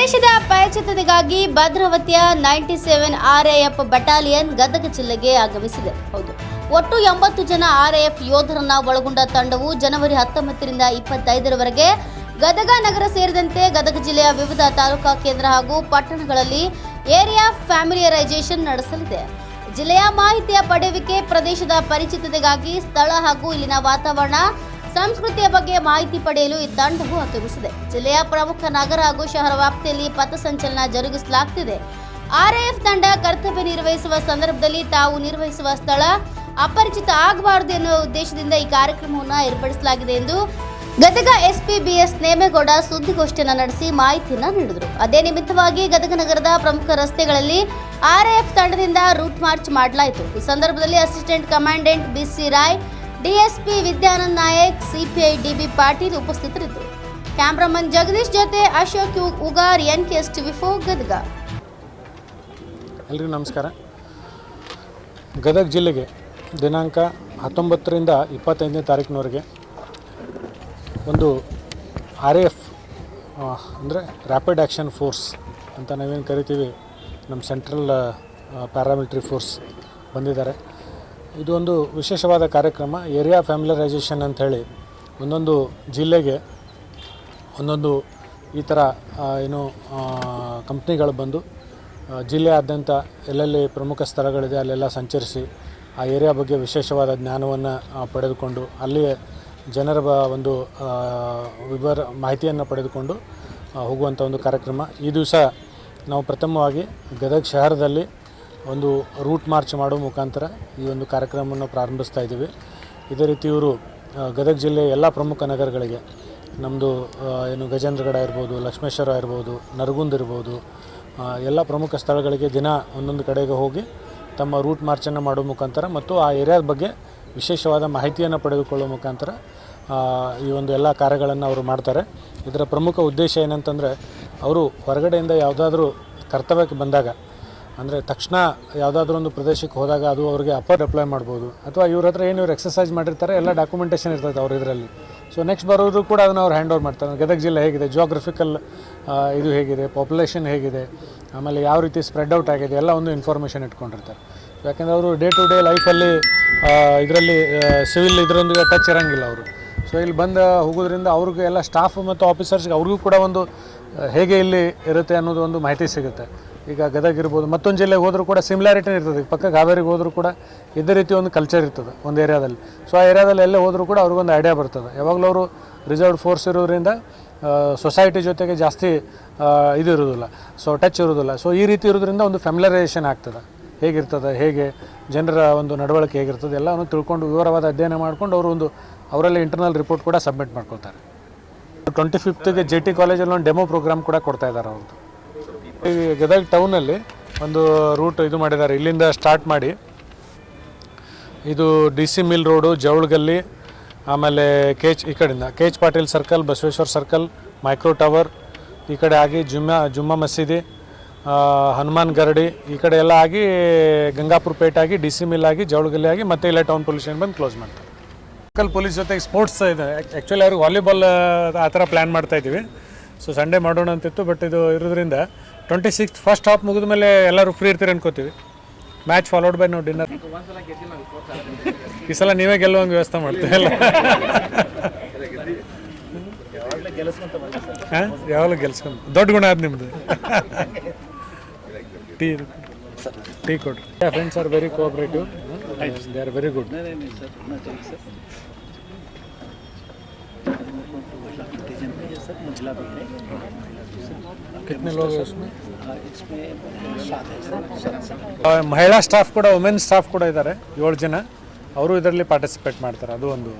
ಪ್ರದೇಶದ ಪಯಚಿತತೆಗಾಗಿ ಭದ್ರಾವತಿಯ ninety seven RAF battalion Gadag ಜಿಲ್ಲೆಗೆ ಆಗಮಿಸಿದೆ. ಹೌದು, ಒಟ್ಟು ಎಂಬತ್ತು ಜನ ಆರ್ಎಎಫ್ ಯೋಧರನ್ನ ಒಳಗೊಂಡ ತಂಡವು ಜನವರಿ ಹತ್ತೊಂಬತ್ತರಿಂದ ಇಪ್ಪತ್ತೈದರವರೆಗೆ ಗದಗ ನಗರ ಸೇರಿದಂತೆ ಗದಗ ಜಿಲ್ಲೆಯ ವಿವಿಧ ತಾಲೂಕಾ ಕೇಂದ್ರ ಹಾಗೂ ಪಟ್ಟಣಗಳಲ್ಲಿ ಏರಿಯಾ ಫ್ಯಾಮಿಲಿಯರೈಸೇಷನ್ ನಡೆಸಲಿದೆ. ಜಿಲ್ಲೆಯ ಮಾಹಿತಿಯ ಪಡೆಯುವಿಕೆ ಪ್ರದೇಶದ ಪರಿಚಿತತೆಗಾಗಿ ಸ್ಥಳ ಹಾಗೂ ಇಲ್ಲಿನ ವಾತಾವರಣ ಸಂಸ್ಕೃತಿಯ ಬಗ್ಗೆ ಮಾಹಿತಿ ಪಡೆಯಲು ಈ ತಂಡವು ಆಗಮಿಸಿದೆ ಜಿಲ್ಲೆಯ ಪ್ರಮುಖ ನಗರ ಹಾಗೂ ಶಹರ ವ್ಯಾಪ್ತಿಯಲ್ಲಿ ಪಥಸಂಚಲನ ಜರುಗಿಸಲಾಗುತ್ತಿದೆ ಆರ್ಎಎಫ್ ತಂಡ ಕರ್ತವ್ಯ ನಿರ್ವಹಿಸುವ ಸಂದರ್ಭದಲ್ಲಿ ತಾವು ನಿರ್ವಹಿಸುವ ಸ್ಥಳ ಅಪರಿಚಿತ ಆಗಬಾರದು ಎನ್ನುವ ಉದ್ದೇಶದಿಂದ ಈ ಕಾರ್ಯಕ್ರಮವನ್ನು ಏರ್ಪಡಿಸಲಾಗಿದೆ ಎಂದು ಗದಗ ಎಸ್ಪಿಬಿಎಸ್ ಬಿಎಸ್ ನೇಮೇಗೌಡ ಸುದ್ದಿಗೋಷ್ಠಿಯನ್ನು ನಡೆಸಿ ಮಾಹಿತಿಯನ್ನು ನೀಡಿದರು. ಅದೇ ನಿಮಿತ್ತವಾಗಿ ಗದಗ ನಗರದ ಪ್ರಮುಖ ರಸ್ತೆಗಳಲ್ಲಿ ಆರ್ಎಎಫ್ ತಂಡದಿಂದ ರೂಟ್ ಮಾರ್ಚ್ ಮಾಡಲಾಯಿತು. ಈ ಸಂದರ್ಭದಲ್ಲಿ assistant commandant BC Roy DSP Vidyanand Nayak, CPI DB Patil ಉಪಸ್ಥಿತರಿದ್ದರು. ಕ್ಯಾಮ್ರಾಮನ್ ಜಗದೀಶ್ ಜೊತೆ Ashok Ugar, N K S TV ವಿಫೋ Gadag. ಎಲ್ರಿಗೂ ನಮಸ್ಕಾರ. ಗದಗ ಜಿಲ್ಲೆಗೆ ದಿನಾಂಕ ಹತ್ತೊಂಬತ್ತರಿಂದ ಇಪ್ಪತ್ತೈದನೇ ತಾರೀಕಿನವರೆಗೆ ಒಂದು ಆರ್ ಎಫ್ ಅಂದರೆ ರ್ಯಾಪಿಡ್ ಆ್ಯಕ್ಷನ್ ಫೋರ್ಸ್ ಅಂತ ನಾವೇನು ಕರಿತೀವಿ, ನಮ್ಮ ಸೆಂಟ್ರಲ್ ಪ್ಯಾರಾಮಿಲಿಟ್ರಿ ಫೋರ್ಸ್ ಬಂದಿದ್ದಾರೆ. ಇದು ಒಂದು ವಿಶೇಷವಾದ ಕಾರ್ಯಕ್ರಮ, ಏರಿಯಾ ಫ್ಯಾಮಿಲರೈಸೇಷನ್ ಅಂತ ಹೇಳಿ ಒಂದೊಂದು ಜಿಲ್ಲೆಗೆ ಒಂದೊಂದು ಈ ಥರ ಏನು ಕಂಪ್ನಿಗಳು ಬಂದು ಜಿಲ್ಲೆಯಾದ್ಯಂತ ಎಲ್ಲೆಲ್ಲಿ ಪ್ರಮುಖ ಸ್ಥಳಗಳಿದೆ ಅಲ್ಲೆಲ್ಲ ಸಂಚರಿಸಿ ಆ ಏರಿಯಾ ಬಗ್ಗೆ ವಿಶೇಷವಾದ ಜ್ಞಾನವನ್ನು ಪಡೆದುಕೊಂಡು ಅಲ್ಲಿ ಜನರ ಒಂದು ವಿವರ, ಮಾಹಿತಿಯನ್ನು ಪಡೆದುಕೊಂಡು ಹೋಗುವಂಥ ಒಂದು ಕಾರ್ಯಕ್ರಮ. ಈ ದಿವಸ ನಾವು ಪ್ರಥಮವಾಗಿ ಗದಗ ಶಹರದಲ್ಲಿ ಒಂದು ರೂಟ್ ಮಾರ್ಚ್ ಮಾಡೋ ಮುಖಾಂತರ ಈ ಒಂದು ಕಾರ್ಯಕ್ರಮವನ್ನು ಪ್ರಾರಂಭಿಸ್ತಾ ಇದ್ದೀವಿ. ಇದೇ ರೀತಿ ಇವರು ಗದಗ ಜಿಲ್ಲೆಯ ಎಲ್ಲ ಪ್ರಮುಖ ನಗರಗಳಿಗೆ ನಮ್ಮದು ಏನು ಗಜೇಂದ್ರಗಡ ಇರ್ಬೋದು, ಲಕ್ಷ್ಮೇಶ್ವರ ಇರ್ಬೋದು, ನರಗುಂದ್ ಇರ್ಬೋದು ಎಲ್ಲ ಪ್ರಮುಖ ಸ್ಥಳಗಳಿಗೆ ದಿನ ಒಂದೊಂದು ಕಡೆಗೆ ಹೋಗಿ ತಮ್ಮ ರೂಟ್ ಮಾರ್ಚನ್ನು ಮಾಡೋ ಮುಖಾಂತರ ಮತ್ತು ಆ ಏರಿಯಾದ ಬಗ್ಗೆ ವಿಶೇಷವಾದ ಮಾಹಿತಿಯನ್ನು ಪಡೆದುಕೊಳ್ಳೋ ಮುಖಾಂತರ ಈ ಒಂದು ಎಲ್ಲ ಕಾರ್ಯಗಳನ್ನು ಅವರು ಮಾಡ್ತಾರೆ. ಇದರ ಪ್ರಮುಖ ಉದ್ದೇಶ ಏನಂತಂದರೆ, ಅವರು ಹೊರಗಡೆಯಿಂದ ಯಾವುದಾದ್ರೂ ಕರ್ತವ್ಯಕ್ಕೆ ಬಂದಾಗ ಅಂದರೆ ತಕ್ಷಣ ಯಾವುದಾದ್ರೂ ಒಂದು ಪ್ರದೇಶಕ್ಕೆ ಹೋದಾಗ ಅದು ಅವರಿಗೆ ಅಪರ್ ಅಪ್ಲೈ ಮಾಡ್ಬೋದು. ಅಥವಾ ಇವ್ರ ಹತ್ರ ಏನು ಇವ್ರು ಎಕ್ಸಸೈಸ್ ಮಾಡಿರ್ತಾರೆ, ಎಲ್ಲ ಡಾಕ್ಯುಮೆಂಟೇಷನ್ ಇರ್ತೈತೆ ಅವ್ರ ಇದರಲ್ಲಿ. ಸೊ ನೆಕ್ಸ್ಟ್ ಬರೋರು ಕೂಡ ಅದನ್ನು ಅವ್ರು ಹ್ಯಾಂಡ್ ಓವರ್ ಮಾಡ್ತಾರೆ. ಗದಗ ಜಿಲ್ಲೆ ಹೇಗಿದೆ ಜೋಗ್ರಫಿಕಲ್ ಇದು ಹೇಗಿದೆ ಪಾಪ್ಯುಲೇಷನ್ ಹೇಗಿದೆ, ಆಮೇಲೆ ಯಾವ ರೀತಿ ಸ್ಪ್ರೆಡ್ ಔಟ್ ಆಗಿದೆ, ಎಲ್ಲ ಒಂದು ಇನ್ಫಾರ್ಮೇಷನ್ ಇಟ್ಕೊಂಡಿರ್ತಾರೆ. ಯಾಕೆಂದರೆ ಅವರು ಡೇ ಟು ಡೇ ಲೈಫಲ್ಲಿ ಇದರಲ್ಲಿ ಸಿವಿಲ್ ಇದರೊಂದಿಗೆ ಟಚ್ ಇರೋಂಗಿಲ್ಲ ಅವರು. ಸೊ ಇಲ್ಲಿ ಬಂದು ಹೋಗೋದ್ರಿಂದ ಅವ್ರಿಗೆ ಎಲ್ಲ ಸ್ಟಾಫ್ ಮತ್ತು ಆಫೀಸರ್ಸ್ಗೆ ಅವ್ರಿಗೂ ಕೂಡ ಒಂದು ಹೇಗೆ ಇಲ್ಲಿ ಇರುತ್ತೆ ಅನ್ನೋದು ಒಂದು ಮಾಹಿತಿ ಸಿಗುತ್ತೆ. ಈಗ ಗದಗ ಇರ್ಬೋದು, ಮತ್ತೊಂದು ಜಿಲ್ಲೆಗೆ ಹೋದರೂ ಕೂಡ ಸಿಮಿಲಾರಿಟಿ ಇರ್ತದೆ. ಈಗ ಪಕ್ಕ ಹಾವೇರಿಗೆ ಹೋದರೂ ಕೂಡ ಇದೇ ರೀತಿ ಒಂದು ಕಲ್ಚರ್ ಇರ್ತದೆ ಒಂದು ಏರಿಯಾದಲ್ಲಿ ಸೊ ಆ ಏರಿಯಾದಲ್ಲಿ ಎಲ್ಲೇ ಹೋದರೂ ಕೂಡ ಅವ್ರಿಗೊಂದು ಐಡಿಯಾ ಬರ್ತದೆ. ಯಾವಾಗಲೂ ಅವರು ರಿಸರ್ವ್ ಫೋರ್ಸ್ ಇರೋದ್ರಿಂದ ಸೊಸೈಟಿ ಜೊತೆಗೆ ಜಾಸ್ತಿ ಇದು ಇರೋದಿಲ್ಲ. ಸೊ ಟಚ್ ಇರೋದಿಲ್ಲ. ಸೊ ಈ ರೀತಿ ಇರೋದ್ರಿಂದ ಒಂದು ಫ್ಯಾಮಿಲರೈಸೇಷನ್ ಆಗ್ತದೆ. ಹೇಗಿರ್ತದೆ, ಹೇಗೆ, ಜನರ ಒಂದು ನಡವಳಿಕೆ ಹೇಗಿರ್ತದೆ ಎಲ್ಲವನ್ನು ತಿಳ್ಕೊಂಡು ವಿವರವಾದ ಅಧ್ಯಯನ ಮಾಡ್ಕೊಂಡು ಅವರು ಒಂದು, ಅವರಲ್ಲಿ ಇಂಟರ್ನಲ್ ರಿಪೋರ್ಟ್ ಕೂಡ ಸಬ್ಮಿಟ್ ಮಾಡ್ಕೊಳ್ತಾರೆ. ಟ್ವೆಂಟಿ ಫಿಫ್ತ್ಗೆ ಜೆ ಟಿ ಕಾಲೇಜಲ್ಲಿ ಒಂದು ಡೆಮೋ ಪ್ರೋಗ್ರಾಮ್ ಕೂಡ ಕೊಡ್ತಾ ಇದ್ದಾರೆ ಅವ್ರದ್ದು ಗದಗ ಟೌನಲ್ಲಿ ಒಂದು ರೂಟ್ ಇದು ಮಾಡಿದ್ದಾರೆ. ಇಲ್ಲಿಂದ ಸ್ಟಾರ್ಟ್ ಮಾಡಿ. ಇದು ಡಿ ಸಿ ಮಿಲ್ ರೋಡು ಜವಳಗಲ್ಲಿ, ಆಮೇಲೆ ಕೆ ಎಚ್ ಈ ಕಡೆಯಿಂದ K H Patil circle Basaveshwara circle micro tower ಈ ಕಡೆ ಆಗಿ ಜುಮ್ಮಾ ಜುಮ್ಮಾ ಮಸೀದಿ ಹನುಮಾನ್ ಗರಡಿ, ಈ ಕಡೆ ಎಲ್ಲ ಆಗಿ ಗಂಗಾಪುರ ಪೇಟ್ ಆಗಿ ಡಿ ಸಿ ಮಿಲ್ ಆಗಿ ಜವಳಗಲ್ಲಿ ಆಗಿ ಮತ್ತೆ ಇಲ್ಲೇ ಟೌನ್ ಪೊಲೀಷನ್ ಬಂದು ಕ್ಲೋಸ್ ಮಾಡ್ತಾರೆ. ಲೋಕಲ್ ಪೊಲೀಸ್ ಜೊತೆಗೆ ಸ್ಪೋರ್ಟ್ಸ್ ಇದೆ. ಆ್ಯಕ್ಚುಲಿ ಅವ್ರಿಗೆ ವಾಲಿಬಾಲ್ ಆ ಥರ ಪ್ಲ್ಯಾನ್ ಮಾಡ್ತಾಯಿದ್ದೀವಿ ಸೊ ಸಂಡೇ ಮಾಡೋಣ ಅಂತಿತ್ತು ಬಟ್ ಇದು ಇರೋದ್ರಿಂದ ಟ್ವೆಂಟಿ ಸಿಕ್ಸ್ ಫಸ್ಟ್ ಹಾಫ್ ಮುಗಿದ ಮೇಲೆ ಎಲ್ಲರೂ ಫ್ರೀ ಇರ್ತೀರಿ ಅನ್ಕೋತೀವಿ. ಮ್ಯಾಚ್ ಫಾಲೋಡ್ ಬೈ ನಾವು ಡಿನ್ನರ್ ಈ ಸಲ ನೀವೇ ಗೆಲ್ಲುವಂಗೆ ವ್ಯವಸ್ಥೆ ಮಾಡ್ತೀವಿ ಅಲ್ಲ? ಹಾಂ? ಯಾವಾಗಲೂ ಗೆಲ್ಸ್ಕೊಂಡು ದೊಡ್ಡ ಗುಣ ಅದು ನಿಮ್ಮದು ಟೀ ಟೀ ಕೊಡ್ರಿ. Friends are very cooperative they are very good कितने लोग हैं उसमें ಆ, ಮಹಿಳಾ ಸ್ಟಾಫ್ ಕೂಡ ವುಮೆನ್ ಸ್ಟಾಫ್ ಕೂಡ ಇದ್ದಾರೆ ಏಳು ಜನ ಅವರು ಇದರಲ್ಲಿ ಪಾರ್ಟಿಸಿಪೇಟ್ ಮಾಡ್ತಾರೆ ಅದು ಒಂದು